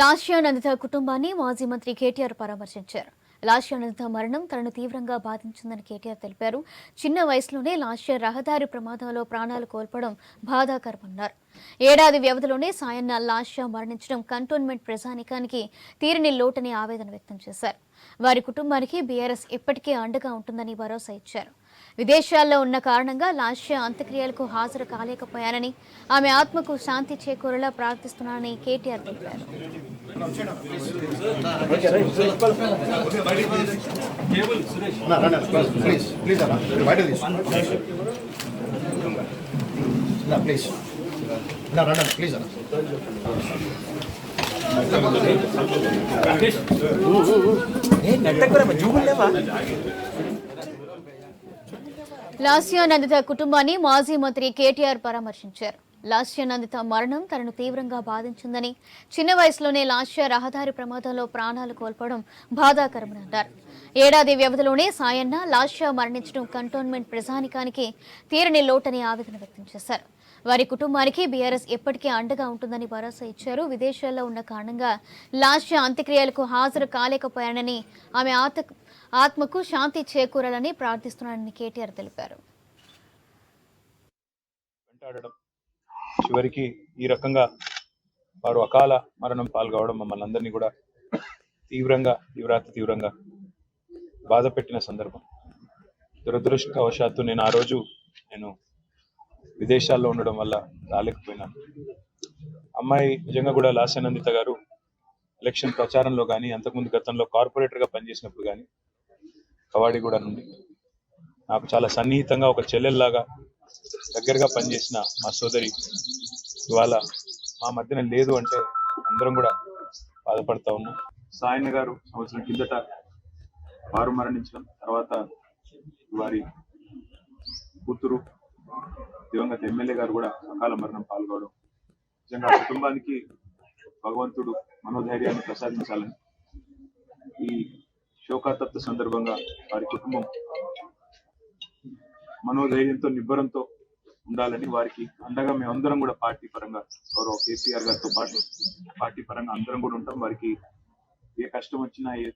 లాస్యానందిత కుటుంబాన్ని మాజీ మంత్రి కేటీఆర్ పరామర్శించారు. లాస్యానందిత మరణం తనను తీవ్రంగా బాధించిందని కేటీఆర్ తెలిపారు. చిన్న వయసులోనే లాస్య రహదారి ప్రమాదంలో ప్రాణాలు కోల్పోవడం బాధాకరమన్నారు. ఏడాది వ్యవధిలోనే సాయన్న లాస్య మరణించడం కంటోన్మెంట్ ప్రజానికానికి తీరని లోటని ఆవేదన వ్యక్తం చేశారు. వారి కుటుంబానికి బీఆర్ఎస్ ఇప్పటికే అండగా ఉంటుందని భరోసా ఇచ్చారు. విదేశాల్లో ఉన్న కారణంగా లాస్య అంత్యక్రియలకు హాజరు కాలేకపోయానని ఆమె ఆత్మకు శాంతి చేకూరేలా ప్రార్థిస్తున్నానని కేటీఆర్ తెలిపారు. ప్లీజ్, లాస్యానందిత కుటుంబాన్ని మాజీ మంత్రి కేటీఆర్ పరామర్శించారు. లాస్యానందిత మరణం తనను తీవ్రంగా బాధించిందని చిన్న వయసులోనే లాస్య రహదారి ప్రమాదంలో ప్రాణాలు కోల్పోవడం బాధాకరమని అన్నారు ఏడాది వ్యవధిలోనే సాయన్న లాస్య మరణించడం కంటోన్మెంట్ ప్రజానికానికి తీరని లోటని ఆవేదన వ్యక్తం చేశారు. వారి కుటుంబానికి బీఆర్ఎస్ ఎప్పటికీ అండగా ఉంటుందని భరోసా ఇచ్చారు. విదేశాల్లో ఉన్న కారణంగా లాస్య అంత్యక్రియలకు హాజరు కాలేకపోయానని ఆమె ఆత ఆత్మకు శాంతి చేకూరాలని ప్రార్థిస్తున్నానని కేటీఆర్ తెలిపారు. చివరికి ఈ రకంగా వారు అకాల మరణం పాల్గొవడం మమ్మల్ని అందరినీ కూడా తీవ్రంగా తీవ్రాతి తీవ్రంగా బాధ పెట్టిన సందర్భం. దురదృష్టవశాత్తు నేను ఆ రోజు నేను విదేశాల్లో ఉండడం వల్ల రాలేకపోయినాను అమ్మాయి నిజంగా కూడా లాస్యానందిత గారు ఎలక్షన్ ప్రచారంలో కానీ అంతకుముందు గతంలో కార్పొరేటర్గా పనిచేసినప్పుడు కానీ కవాడిగూడ నుండి. నాకు చాలా సన్నిహితంగా ఒక చెల్లెల్లాగా దగ్గరగా పనిచేసిన మా సోదరి ఇవాళ మా మధ్యన లేదు అంటే అందరం కూడా బాధపడతా ఉన్నాం. సాయన్న గారు సంవత్సరం కిందట వారు మరణించడం తర్వాత వారి కూతురు దివంగత ఎమ్మెల్యే గారు కూడా అకాల మరణం పాల్గొనడం. నిజంగా కుటుంబానికి భగవంతుడు మనోధైర్యాన్ని ప్రసాదించాలని ఈ శోకాతప్త సందర్భంగా వారి కుటుంబం మనోధైర్యంతో నిబ్బరంతో ఉండాలని వారికి అండగా మేమందరం కూడా పార్టీ పరంగా గౌరవ కేసీఆర్ గారితో పాటు పార్టీ పరంగా అందరం కూడా ఉంటాం. వారికి ఏ కష్టం వచ్చినా ఏ